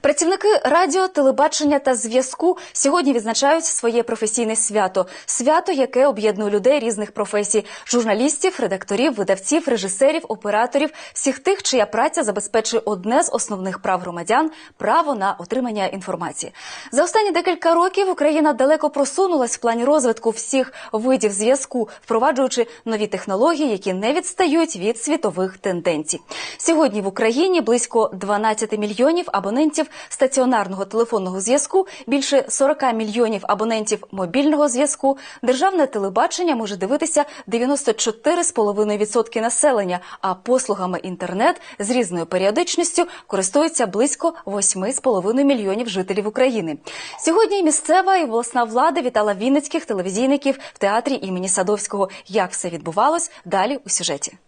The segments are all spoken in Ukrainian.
Працівники радіо, телебачення та зв'язку сьогодні відзначають своє професійне свято. Свято, яке об'єднує людей різних професій: журналістів, редакторів, видавців, режисерів, операторів, всіх тих, чия праця забезпечує одне з основних прав громадян право на отримання інформації. За останні декілька років Україна далеко просунулась в плані розвитку всіх видів зв'язку, впроваджуючи нові технології, які не відстають від світових тенденцій. Сьогодні в Україні близько 12 мільйонів абонентів стаціонарного телефонного зв'язку, більше 40 мільйонів абонентів мобільного зв'язку. Державне телебачення може дивитися 94,5% населення, а послугами інтернет з різною періодичністю користуються близько 8,5 мільйонів жителів України. Сьогодні місцева і обласна влада вітала вінницьких телевізійників в театрі імені Садовського. Як все відбувалось далі у сюжеті.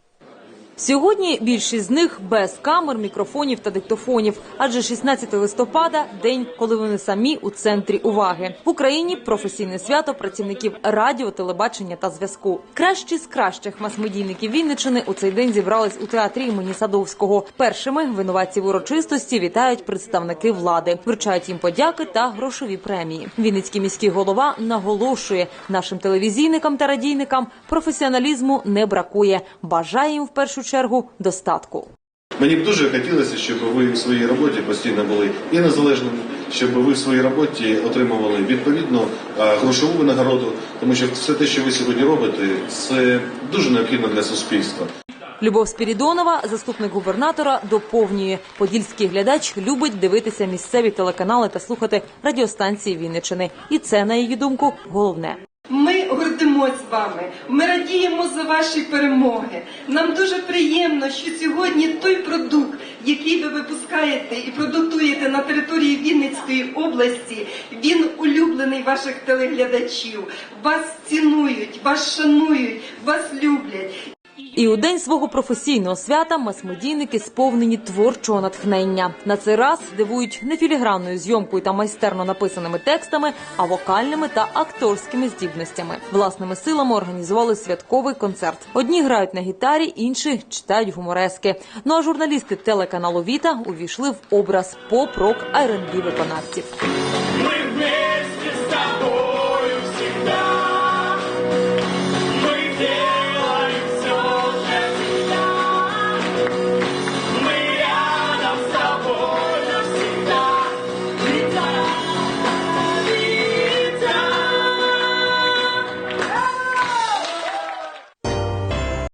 Сьогодні більшість з них без камер, мікрофонів та диктофонів, адже 16 листопада день, коли вони самі у центрі уваги в Україні. Професійне свято працівників радіо, телебачення та зв'язку. Кращі з кращих мас-медійників Вінничини у цей день зібрались у театрі імені Садовського. Першими винуватців урочистості вітають представники влади, вручають їм подяки та грошові премії. Вінницький міський голова наголошує, нашим телевізійникам та радійникам професіоналізму не бракує. Бажає їм в першу чергу достатку. Мені б дуже хотілося, щоб ви в своїй роботі постійно були і незалежними, щоб ви в своїй роботі отримували відповідно е, грошову винагороду, тому що все те, що ви сьогодні робите, це дуже необхідно для суспільства. Любов Спірідонова, заступник губернатора, доповнює. Подільський глядач любить дивитися місцеві телеканали та слухати радіостанції Вінничини. І це, на її думку, головне. Гордимось вами. Ми радіємо за ваші перемоги. Нам дуже приємно, що сьогодні той продукт, який ви випускаєте і продуктуєте на території Вінницької області, він улюблений ваших телеглядачів. Вас цінують, вас шанують, вас люблять. І у день свого професійного свята мас-медійники сповнені творчого натхнення. На цей раз дивують не філігранною зйомкою та майстерно написаними текстами, а вокальними та акторськими здібностями. Власними силами організували святковий концерт. Одні грають на гітарі, інші читають гуморески. Ну а журналісти телеканалу Віта увійшли в образ поп-рок R&B виконавців.